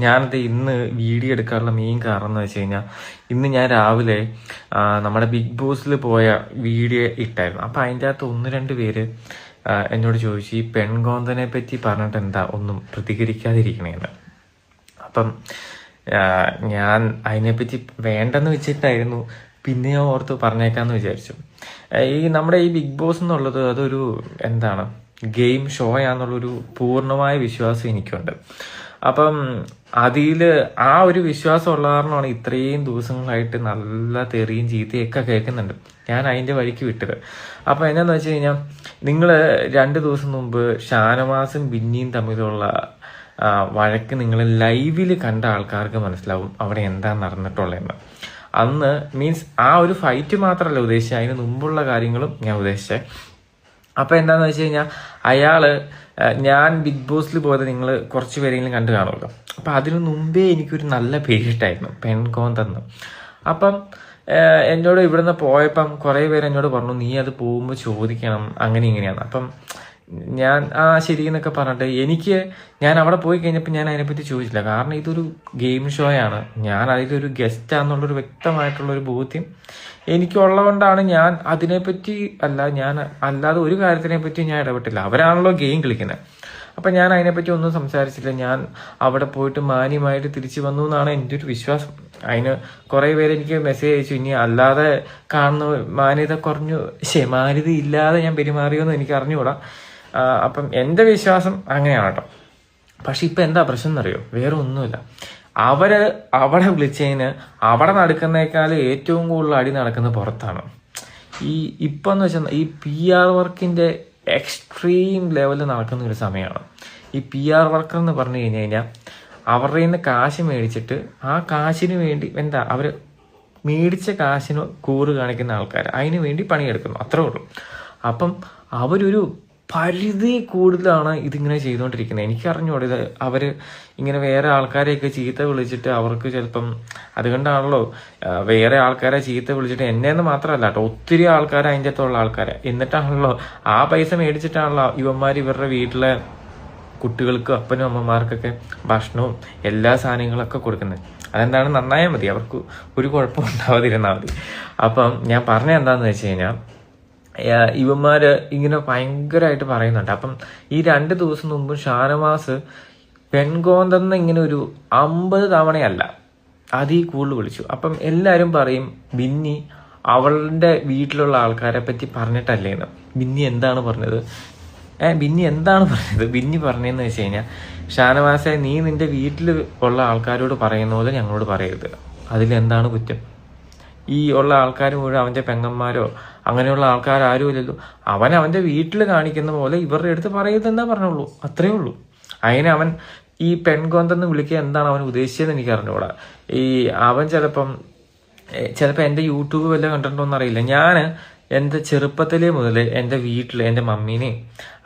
ഞാനത് ഇന്ന് വീഡിയോ എടുക്കാനുള്ള മെയിൻ കാരണം എന്ന് വെച്ച് കഴിഞ്ഞാൽ ഇന്ന് ഞാൻ രാവിലെ നമ്മുടെ ബിഗ് ബോസിൽ പോയ വീഡിയോ ഇട്ടായിരുന്നു. അപ്പം അതിന്റെ അകത്ത് ഒന്ന് രണ്ട് പേര് എന്നോട് ചോദിച്ചു ഈ പെൺകോന്തനെ പറ്റി പറഞ്ഞിട്ട് എന്താ ഒന്നും പ്രതികരിക്കാതിരിക്കണേന്ന്? അപ്പം ഞാൻ അതിനെപ്പറ്റി വേണ്ടെന്ന് വെച്ചിട്ടായിരുന്നു. പിന്നെ ഞാൻ ഓർത്ത് പറഞ്ഞേക്കാന്ന് വിചാരിച്ചു. ഈ നമ്മുടെ ഈ ബിഗ് ബോസ് എന്നുള്ളത് അതൊരു എന്താണ് ഗെയിം ഷോ ആണെന്നുള്ളൊരു പൂർണമായ വിശ്വാസം എനിക്കുണ്ട്. അപ്പം അതിൽ ആ ഒരു വിശ്വാസം ഉള്ള കാരണമാണ് ഇത്രയും ദിവസങ്ങളായിട്ട് നല്ല തെറിയും ചീത്തയൊക്കെ കേൾക്കുന്നുണ്ട്. ഞാൻ അതിന്റെ വഴിക്ക് വിട്ടത്. അപ്പം എന്നാന്ന് വെച്ച് കഴിഞ്ഞാൽ നിങ്ങൾ രണ്ട് ദിവസം മുമ്പ് ഷാനവാസും ബിന്നിയും തമ്മിലുള്ള വഴക്ക് നിങ്ങൾ ലൈവിൽ കണ്ട ആൾക്കാർക്ക് മനസ്സിലാവും അവിടെ എന്താ നടന്നിട്ടുള്ളതെന്ന്. അന്ന് മീൻസ് ആ ഒരു ഫൈറ്റ് മാത്രമല്ല ഉദ്ദേശിച്ചത്. അതിന് മുമ്പുള്ള കാര്യങ്ങളും ഞാൻ ഉദ്ദേശിച്ചത്. അപ്പൊ എന്താന്ന് വെച്ച് കഴിഞ്ഞാൽ അയാൾ ഞാൻ ബിഗ് ബോസിൽ പോയത് നിങ്ങൾ കുറച്ച് പേരെങ്കിലും കണ്ടു കാണുമല്ലോ. അപ്പൊ അതിനു മുമ്പേ എനിക്കൊരു നല്ല പേരിട്ടായിരുന്നു പെൺകോന്തെന്ന് അപ്പം എന്നോട് ഇവിടുന്ന് പോയപ്പം കുറേ പേര് എന്നോട് പറഞ്ഞു നീ അത് പോകുമ്പോൾ ചോദിക്കണം അങ്ങനെ ഇങ്ങനെയാണ് അപ്പം ഞാൻ ആ ശരി എന്നൊക്കെ പറഞ്ഞിട്ട് എനിക്ക് ഞാൻ അവിടെ പോയി കഴിഞ്ഞപ്പോൾ ഞാൻ അതിനെപ്പറ്റി ചോദിച്ചില്ല. കാരണം ഇതൊരു ഗെയിം ഷോയാണ് ഞാൻ അതിലൊരു ഗസ്റ്റ് ആണെന്നുള്ളൊരു വ്യക്തമായിട്ടുള്ളൊരു ബോധ്യം എനിക്കുള്ളതുകൊണ്ടാണ് ഞാൻ അതിനെപ്പറ്റി അല്ല ഞാൻ അല്ലാതെ ഒരു കാര്യത്തിനെ പറ്റി ഞാൻ ഇടപെട്ടില്ല. അവരാണല്ലോ ഗെയിം കളിക്കുന്നത്. അപ്പം ഞാൻ അതിനെപ്പറ്റി ഒന്നും സംസാരിച്ചില്ല. ഞാൻ അവിടെ പോയിട്ട് മാന്യമായിട്ട് തിരിച്ചു വന്നു എന്നാണ് എന്റെ ഒരു വിശ്വാസം. അതിന് കുറേ പേര് എനിക്ക് മെസ്സേജ് അയച്ചു. ഇനി അല്ലാതെ കാണുന്ന മാന്യത കുറഞ്ഞു ശേ മാന്യത ഇല്ലാതെ ഞാൻ പെരുമാറിയോ എന്ന് എനിക്ക് അറിഞ്ഞുകൂടാ. അപ്പം എന്റെ വിശ്വാസം അങ്ങനെയാണ് കേട്ടോ പക്ഷെ ഇപ്പൊ എന്താ പ്രശ്നം എന്നറിയോ? വേറെ ഒന്നുമില്ല. അവർ അവിടെ വിളിച്ചതിന് അവിടെ നടക്കുന്നേക്കാൾ ഏറ്റവും കൂടുതൽ അടി നടക്കുന്നത് പുറത്താണ്. ഈ ഇപ്പൊ എന്ന് വെച്ചാൽ ഈ പി ആർ വർക്കിന്റെ എക്സ്ട്രീം ലെവലിൽ നടക്കുന്ന ഒരു സമയമാണ്. ഈ പി ആർ വർക്കർ എന്ന് പറഞ്ഞു കഴിഞ്ഞു കഴിഞ്ഞാൽ അവരുടെ നിന്ന് കാശ് മേടിച്ചിട്ട് ആ കാശിന് വേണ്ടി എന്താ അവർ മേടിച്ച കാശിന് കൂറ് കാണിക്കുന്ന ആൾക്കാർ അതിന് വേണ്ടി പണിയെടുക്കുന്നു. അത്രേ ഉള്ളൂ. അപ്പം അവരൊരു പരിധി കൂടുതലാണ് ഇതിങ്ങനെ ചെയ്തുകൊണ്ടിരിക്കുന്നത് എനിക്കറിഞ്ഞൂടെ ഇത് അവർ ഇങ്ങനെ വേറെ ആൾക്കാരെയൊക്കെ ചീത്ത വിളിച്ചിട്ട് അവർക്ക് ചിലപ്പം അതുകൊണ്ടാണല്ലോ വേറെ ആൾക്കാരെ ചീത്ത വിളിച്ചിട്ട് എന്നെ എന്ന് മാത്രമല്ല കേട്ടോ ഒത്തിരി ആൾക്കാർ അതിന്റെ അകത്തുള്ള ആൾക്കാരെ. എന്നിട്ടാണല്ലോ ആ പൈസ മേടിച്ചിട്ടാണല്ലോ ഇവന്മാർ ഇവരുടെ വീട്ടിലെ കുട്ടികൾക്കും അപ്പനും അമ്മമാർക്കൊക്കെ ഭക്ഷണവും എല്ലാ സാധനങ്ങളൊക്കെ കൊടുക്കുന്നത്. അതെന്താണ്? നന്നായാൽ മതി. അവർക്ക് ഒരു കുഴപ്പം ഉണ്ടാവാതിരുന്നാൽ മതി. അപ്പം ഞാൻ പറഞ്ഞ എന്താണെന്ന് വെച്ച് കഴിഞ്ഞാൽ ഏഹ് ഇവന്മാര് ഇങ്ങനെ ഭയങ്കരമായിട്ട് പറയുന്നുണ്ട്. അപ്പം ഈ രണ്ട് ദിവസം മുമ്പ് ഷാനവാസ് പെൺകോന്തെന്ന് ഇങ്ങനെ ഒരു അമ്പത് തവണയല്ല അതീ കൂടുതൽ വിളിച്ചു. അപ്പം എല്ലാവരും പറയും ബിന്നി അവളുടെ വീട്ടിലുള്ള ആൾക്കാരെ പറ്റി പറഞ്ഞിട്ടല്ലേന്ന് ബിന്നി എന്താണ് പറഞ്ഞത്? ഏ ബിന്നി എന്താണ് പറഞ്ഞത്? ബിന്നി പറഞ്ഞതെന്ന് വെച്ച് കഴിഞ്ഞാൽ ഷാനവാസെ നീ നിന്റെ വീട്ടിൽ ഉള്ള ആൾക്കാരോട് പറയുന്ന പോലെ ഞങ്ങളോട് പറയരുത്. അതിലെന്താണ് കുറ്റം? ഈ ഉള്ള ആൾക്കാർ മുഴുവൻ അവന്റെ പെങ്ങന്മാരോ അങ്ങനെയുള്ള ആൾക്കാർ ആരും ഇല്ലല്ലോ. അവൻ അവന്റെ വീട്ടിൽ കാണിക്കുന്ന പോലെ ഇവരുടെ അടുത്ത് പറയുന്നതെന്നാ പറഞ്ഞുള്ളൂ അത്രയേ ഉള്ളൂ. അങ്ങനെ അവൻ ഈ പെൺകൊന്തെന്ന് വിളിക്കുക എന്താണ് അവൻ ഉദ്ദേശിച്ചതെന്ന് എനിക്ക് അറിഞ്ഞുകൂടാ. ഈ അവൻ ചിലപ്പം ചിലപ്പോൾ എന്റെ യൂട്യൂബ് വല്ല കണ്ടിട്ടുണ്ടോന്ന് അറിയില്ല ഞാൻ എന്റെ ചെറുപ്പത്തിലേ മുതൽ എന്റെ വീട്ടിൽ എന്റെ മമ്മീനെയും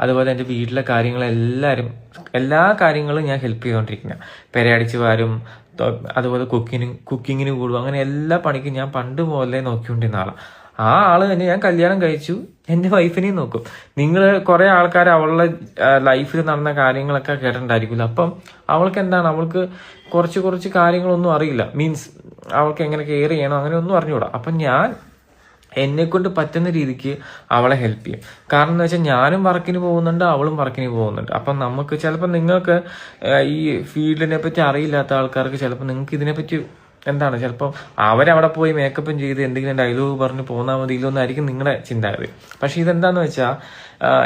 അതുപോലെ എന്റെ വീട്ടിലെ കാര്യങ്ങളെല്ലാവരും എല്ലാ കാര്യങ്ങളും ഞാൻ ഹെൽപ്പ് ചെയ്തുകൊണ്ടിരിക്കുന്ന പെരയടിച്ച് വാരും തൊ- അതുപോലെ കുക്കിങ്ങിനും കുക്കിങ്ങിന് കൂടും. അങ്ങനെ എല്ലാ പണിക്കും ഞാൻ പണ്ട് പോലെ നോക്കിക്കൊണ്ടിരുന്ന ആളാണ് ആ ആൾ തന്നെ ഞാൻ കല്യാണം കഴിച്ചു. എന്റെ വൈഫിനെയും നോക്കും. നിങ്ങൾ കുറെ ആൾക്കാർ അവളുടെ ലൈഫിൽ നടന്ന കാര്യങ്ങളൊക്കെ കേട്ടിട്ടുണ്ടായിരിക്കില്ല അപ്പം അവൾക്ക് എന്താണ്? അവൾക്ക് കുറച്ച് കുറച്ച് കാര്യങ്ങളൊന്നും അറിയില്ല. മീൻസ് അവൾക്ക് എങ്ങനെ കെയർ ചെയ്യണം? അങ്ങനെ ഒന്നും അറിഞ്ഞുകൂടാ. അപ്പം ഞാൻ എന്നെ കൊണ്ട് പറ്റുന്ന രീതിക്ക് അവളെ ഹെൽപ്പ് ചെയ്യും. കാരണം എന്ന് വെച്ചാൽ ഞാനും വർക്കിന് പോകുന്നുണ്ട് അവളും വർക്കിന് പോകുന്നുണ്ട്. അപ്പം നമുക്ക് ചിലപ്പോൾ നിങ്ങൾക്ക് ഈ ഫീൽഡിനെ പറ്റി അറിയില്ലാത്ത ആൾക്കാർക്ക് ചിലപ്പോൾ നിങ്ങൾക്ക് ഇതിനെപ്പറ്റി എന്താണ്? ചിലപ്പോൾ അവരവിടെ പോയി മേക്കപ്പും ചെയ്ത് എന്തെങ്കിലും ഡയലോഗ് പറഞ്ഞ് പോന്നാൽ മതിയല്ലോ എന്നായിരിക്കും നിങ്ങളുടെ ചിന്താഗതി. പക്ഷേ ഇതെന്താന്ന് വെച്ചാൽ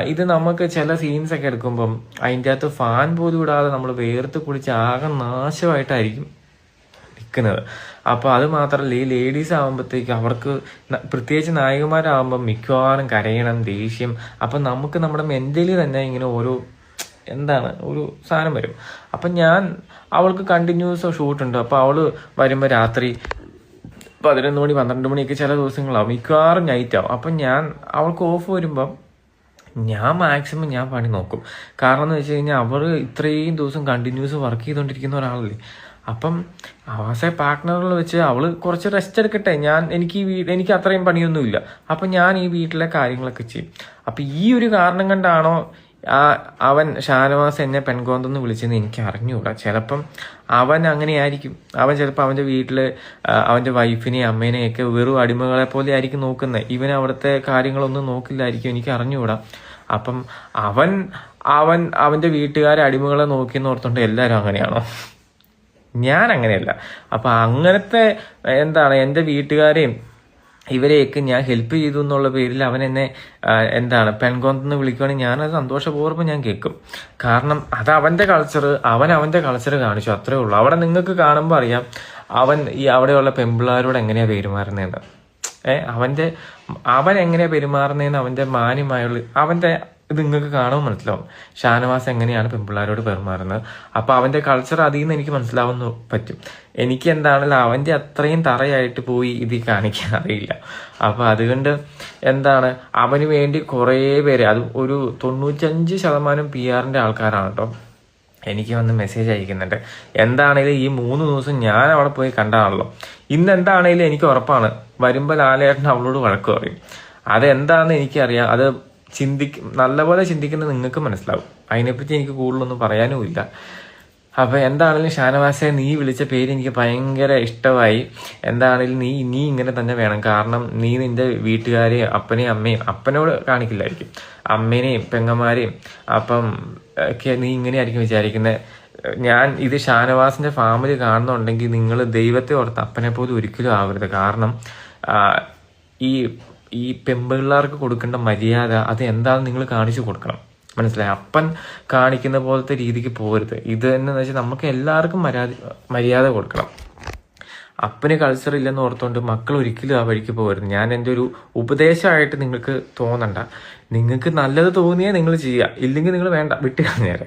ഇത് നമുക്ക് ചില സീൻസ് ഒക്കെ എടുക്കുമ്പം അതിന്റെ അകത്ത് ഫാൻ പോലും ഇടാതെ നമ്മൾ വേർത്ത് കുളിച്ച് ആകെ നാശമായിട്ടായിരിക്കും നിൽക്കുന്നത് അപ്പോൾ അത് മാത്രമല്ല ഈ ലേഡീസ് ആകുമ്പോഴത്തേക്ക് അവർക്ക് പ്രത്യേകിച്ച് നായികമാരാകുമ്പോൾ മിക്കവാറും കരയണം ദേഷ്യം. അപ്പം നമുക്ക് നമ്മുടെ മെന്റലി തന്നെ ഇങ്ങനെ ഓരോ എന്താണ് ഒരു സാധനം വരും. അപ്പം ഞാൻ അവൾക്ക് കണ്ടിന്യൂസ് ഷൂട്ടുണ്ട് അപ്പോൾ അവൾ വരുമ്പോൾ രാത്രി പതിനൊന്ന് മണി പന്ത്രണ്ട് മണിയൊക്കെ ചില ദിവസങ്ങളാവും. മിക്കവാറും നൈറ്റ് ആവും. അപ്പം ഞാൻ അവൾക്ക് ഓഫ് വരുമ്പം ഞാൻ മാക്സിമം ഞാൻ പണി നോക്കും. കാരണം എന്ന് വെച്ച് കഴിഞ്ഞാൽ അവർ ഇത്രയും ദിവസം കണ്ടിന്യൂസ് വർക്ക് ചെയ്തുകൊണ്ടിരിക്കുന്ന ഒരാളല്ലേ. അപ്പം ആവാസെ പാർട്ട്ണറിൽ വെച്ച് അവൾ കുറച്ച് റെസ്റ്റ് എടുക്കട്ടെ. ഞാൻ എനിക്ക് ഈ വീട് എനിക്ക് അത്രയും പണിയൊന്നുമില്ല. അപ്പം ഞാൻ ഈ വീട്ടിലെ കാര്യങ്ങളൊക്കെ ചെയ്യും. അപ്പം ഈ ഒരു കാരണം കണ്ടാണോ ആ അവൻ ഷാനവാസ് എന്നെ പെൺകോന്തെന്ന് വിളിച്ചെന്ന് എനിക്ക് അറിഞ്ഞുകൂടാ. ചിലപ്പം അവൻ അങ്ങനെയായിരിക്കും. അവൻ ചിലപ്പോൾ അവന്റെ വീട്ടിൽ അവന്റെ വൈഫിനെയും അമ്മേനെയും ഒക്കെ വെറും അടിമകളെ പോലെ ആയിരിക്കും നോക്കുന്നത് ഇവൻ അവിടുത്തെ കാര്യങ്ങളൊന്നും നോക്കില്ലായിരിക്കും എനിക്ക് അറിഞ്ഞുകൂടാ. അപ്പം അവൻ അവൻ അവന്റെ വീട്ടുകാരെ അടിമകളെ നോക്കിയെന്ന് ഓർത്തുകൊണ്ട് എല്ലാവരും അങ്ങനെയാണോ? ഞാൻ അങ്ങനെയല്ല അപ്പൊ അങ്ങനത്തെ എന്താണ് എന്റെ വീട്ടുകാരെയും ഇവരെയൊക്കെ ഞാൻ ഹെൽപ്പ് ചെയ്തു എന്നുള്ള പേരിൽ അവൻ എന്നെ എന്താണ് പെൺകോന്തെന്ന് വിളിക്കുകയാണെങ്കിൽ ഞാനത് സന്തോഷപൂർവം ഞാൻ കേൾക്കും. കാരണം അത് അവന്റെ കൾച്ചർ അവൻ അവന്റെ കൾച്ചർ കാണിച്ചു അത്രേ ഉള്ളൂ. അവിടെ നിങ്ങൾക്ക് കാണുമ്പോൾ അറിയാം അവൻ ഈ അവിടെയുള്ള പെമ്പിള്ളാരോട് എങ്ങനെയാ പെരുമാറുന്നതെന്ന്. ഏഹ് അവന്റെ അവൻ എങ്ങനെയാ പെരുമാറുന്നതെന്ന് അവന്റെ മാന്യമായുള്ള അവന്റെ ഇത് നിങ്ങൾക്ക് കാണുമ്പോൾ മനസ്സിലാവും. ഷാനവാസ് എങ്ങനെയാണ് പെൺപിള്ളാരോട് പെരുമാറുന്നത് അപ്പൊ അവന്റെ കൾച്ചർ അതിൽ നിന്ന് എനിക്ക് മനസ്സിലാവുന്ന പറ്റും. എനിക്ക് എന്താണല്ലോ അവന്റെ അത്രയും തറയായിട്ട് പോയി ഇത് കാണിക്കാൻ അറിയില്ല. അപ്പൊ അതുകൊണ്ട് എന്താണ് അവന് വേണ്ടി കുറേ പേര് അത് ഒരു തൊണ്ണൂറ്റഞ്ച് ശതമാനം പി ആറിന്റെ ആൾക്കാരാണ് കേട്ടോ. എനിക്ക് വന്ന് മെസ്സേജ് അയക്കുന്നുണ്ട്. എന്താണേലും ഈ മൂന്ന് ദിവസം ഞാൻ അവിടെ പോയി കണ്ടാണല്ലോ. ഇന്ന് എന്താണേലും എനിക്ക് ഉറപ്പാണ്. വരുമ്പോൾ ലാലേട്ടൻ അവളോട് വഴക്ക് പറയും. അതെന്താണെന്ന് എനിക്കറിയാം. അത് ചിന്തിക്കും നല്ലപോലെ ചിന്തിക്കുന്നത് നിങ്ങൾക്ക് മനസ്സിലാവും. അതിനെപ്പറ്റി എനിക്ക് കൂടുതലൊന്നും പറയാനും ഇല്ല. അപ്പൊ എന്താണെങ്കിലും ഷാനവാസെ നീ വിളിച്ച പേര് എനിക്ക് ഭയങ്കര ഇഷ്ടമായി. എന്താണെങ്കിലും നീ നീ ഇങ്ങനെ തന്നെ വേണം. കാരണം നീ നിന്റെ വീട്ടുകാരെയും അപ്പനെയും അമ്മയും അപ്പനോട് കാണിക്കില്ലായിരിക്കും. അമ്മേനെയും പെങ്ങന്മാരെയും അപ്പം ഒക്കെ നീ ഇങ്ങനെയായിരിക്കും വിചാരിക്കുന്നത്. ഞാൻ ഇത് ഷാനവാസിന്റെ ഫാമിലി കാണുന്നുണ്ടെങ്കിൽ നിങ്ങൾ ദൈവത്തെ ഓർത്ത് അപ്പനെ പോലും ഒരിക്കലും ആവരുത്. കാരണം ഈ ഈ പെമ്പിള്ളാർക്ക് കൊടുക്കേണ്ട മര്യാദ അത് എന്താണെന്ന് നിങ്ങൾ കാണിച്ചു കൊടുക്കണം. മനസ്സിലായി? അപ്പൻ കാണിക്കുന്ന പോലത്തെ രീതിക്ക് പോരുത് ഇത് തന്നെ വെച്ചാൽ നമുക്ക് എല്ലാവർക്കും മര്യാദ മര്യാദ കൊടുക്കണം. അപ്പന് കൾച്ചർ ഇല്ലെന്ന് ഓർത്തുകൊണ്ട് മക്കൾ ഒരിക്കലും ആ വഴിക്ക് പോകരുത്. ഞാൻ എന്റെ ഒരു ഉപദേശമായിട്ട് നിങ്ങൾക്ക് തോന്നണ്ട. നിങ്ങൾക്ക് നല്ലത് തോന്നിയേ നിങ്ങൾ ചെയ്യുക. ഇല്ലെങ്കിൽ നിങ്ങൾ വേണ്ട വിട്ട് കളഞ്ഞേരെ.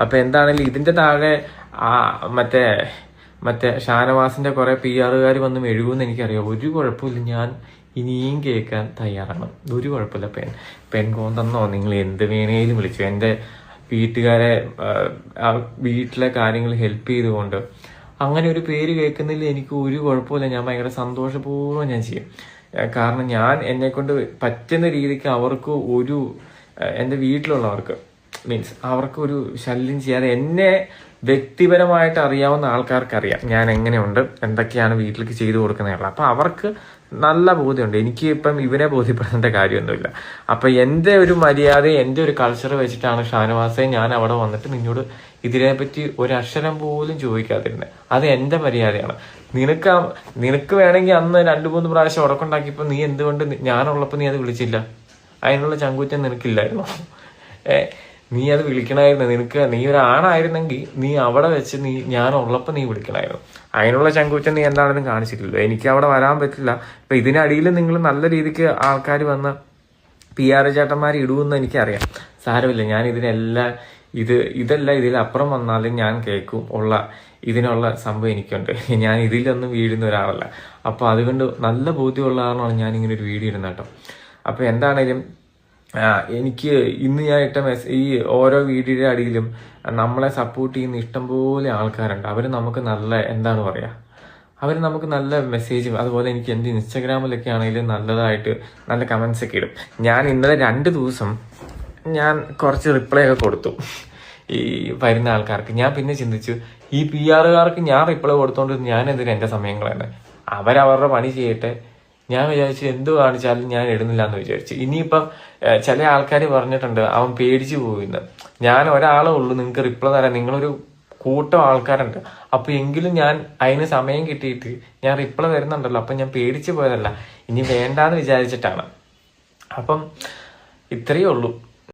അപ്പൊ എന്താണെങ്കിലും ഇതിന്റെ താഴെ ആ മറ്റേ മറ്റേ ഷാനവാസിന്റെ കുറേ പി ആറുകാർ വന്ന് എഴുകുമെന്ന് എനിക്കറിയാം. ഒരു കുഴപ്പമില്ല ഞാൻ ഇനിയും കേൾക്കാൻ തയ്യാറാണ്. ഒരു കുഴപ്പമില്ല. പെൺ പെൺകോന്തെന്നോ നിങ്ങൾ എന്ത് വേണേലും വിളിച്ചു. എന്റെ വീട്ടുകാരെ വീട്ടിലെ കാര്യങ്ങൾ ഹെൽപ്പ് ചെയ്തുകൊണ്ട് അങ്ങനെ ഒരു പേര് കേൾക്കുന്നതിൽ എനിക്ക് ഒരു കുഴപ്പമില്ല. ഞാൻ ഭയങ്കര സന്തോഷപൂർവം ഞാൻ ചെയ്യും. കാരണം ഞാൻ എന്നെ കൊണ്ട് പറ്റുന്ന രീതിക്ക് അവർക്ക് ഒരു എന്റെ വീട്ടിലുള്ളവർക്ക് മീൻസ് അവർക്ക് ഒരു ശല്യം ചെയ്യാതെ എന്നെ വ്യക്തിപരമായിട്ട് അറിയാവുന്ന ആൾക്കാർക്ക് അറിയാം ഞാൻ എങ്ങനെയുണ്ട്? എന്തൊക്കെയാണ് വീട്ടിലേക്ക് ചെയ്തു കൊടുക്കുന്നതെന്നുള്ളത്. അപ്പോൾ അവർക്ക് നല്ല ബോധ്യമുണ്ട്. എനിക്ക് ഇപ്പം ഇവനെ ബോധ്യപ്പെടേണ്ട കാര്യമൊന്നുമില്ല. അപ്പം എന്റെ ഒരു മര്യാദ എന്റെ ഒരു കൾച്ചർ വെച്ചിട്ടാണ് ഷാനവാസെ ഞാൻ അവിടെ വന്നിട്ട് നിന്നോട് ഇതിനെപ്പറ്റി ഒരക്ഷരം പോലും ചോദിക്കാതിരുന്നത് അത് എന്റെ മര്യാദയാണ്. നിനക്ക് നിനക്ക് വേണമെങ്കിൽ അന്ന് രണ്ട് മൂന്ന് പ്രാവശ്യം ഉറക്കുണ്ടാക്കിയപ്പോൾ നീ എന്തുകൊണ്ട് ഞാനുള്ളപ്പോൾ ഞാനുള്ളപ്പോ നീ അത് വിളിച്ചില്ല? അതിനുള്ള ചങ്കൂറ്റം നിനക്കില്ലായിരുന്നു. നീ അത് വിളിക്കണമായിരുന്നു നിനക്ക് നീ ഒരു ആണായിരുന്നെങ്കിൽ നീ അവിടെ വെച്ച് നീ ഞാൻ ഉള്ളപ്പോൾ നീ വിളിക്കണമായിരുന്നു അതിനുള്ള ചങ്കൂറ്റം നീ എന്താണെന്നും കാണിച്ചിട്ടില്ല. എനിക്ക് അവിടെ വരാൻ പറ്റില്ല. അപ്പം ഇതിനടിയിൽ നിങ്ങൾ നല്ല രീതിക്ക് ആൾക്കാർ വന്ന് പി ആർ ചേട്ടന്മാർ ഇടുമെന്ന് എനിക്കറിയാം. സാരമില്ല. ഞാൻ ഇതിനെല്ലാം ഇത് ഇതല്ല ഇതിലപ്പുറം വന്നാലും ഞാൻ കേൾക്കും. ഉള്ള ഇതിനുള്ള സംഭവം എനിക്കുണ്ട്. ഞാൻ ഇതിലൊന്നും വീഴുന്ന ഒരാളല്ല. അപ്പോൾ അതുകൊണ്ട് നല്ല ബോധ്യമുള്ള കാരണമാണ് ഞാൻ ഇങ്ങനെ ഒരു വീഡിയോ ഇടുന്നത് കേട്ടോ. അപ്പൊ എന്താണേലും എനിക്ക് ഇന്ന് ഞാൻ ഇട്ട മെസ്സേജ് ഈ ഓരോ വീഡിയോയുടെ അടിയിലും നമ്മളെ സപ്പോർട്ട് ചെയ്യുന്ന ഇഷ്ടംപോലെ ആൾക്കാരുണ്ട്. അവർ നമുക്ക് നല്ല എന്താണ് പറയാ? അവർ നമുക്ക് നല്ല മെസ്സേജ് അതുപോലെ എനിക്ക് എന്റെ ഇൻസ്റ്റാഗ്രാമിലൊക്കെ ആണെങ്കിലും നല്ലതായിട്ട് നല്ല കമന്റ്സ് ഒക്കെ ഇടും. ഞാൻ ഇന്നലെ രണ്ട് ദിവസം ഞാൻ കുറച്ച് റിപ്ലൈ ഒക്കെ കൊടുത്തു. ഈ വരുന്ന ആൾക്കാർക്ക്. ഞാൻ പിന്നെ ചിന്തിച്ചു ഈ പി ആറുകാർക്ക് ഞാൻ റിപ്ലൈ കൊടുത്തോണ്ട് ഞാൻ എന്തിനാ എന്റെ സമയം കളയുന്നത് അവരവരുടെ പണി ചെയ്യട്ടെ. ഞാൻ വിചാരിച്ചു എന്ത് കാണിച്ചാലും ഞാൻ ഇടുന്നില്ല എന്ന് വിചാരിച്ചു. ഇനിയിപ്പം ചില ആൾക്കാർ പറഞ്ഞിട്ടുണ്ട് അവൻ പേടിച്ചു പോകുന്നു ഞാൻ ഒരാളേ ഉള്ളൂ നിങ്ങൾക്ക് റിപ്ലൈ തരാൻ. നിങ്ങളൊരു കൂട്ടം ആൾക്കാരുണ്ട്. അപ്പൊ എങ്കിലും ഞാൻ അതിന് സമയം കിട്ടിയിട്ട് ഞാൻ റിപ്ലൈ തരുന്നുണ്ടല്ലോ. അപ്പൊ ഞാൻ പേടിച്ചു പോയതല്ല. ഇനി വേണ്ടാന്ന് വിചാരിച്ചിട്ടാണ്. അപ്പം ഇത്രയേ ഉള്ളൂ.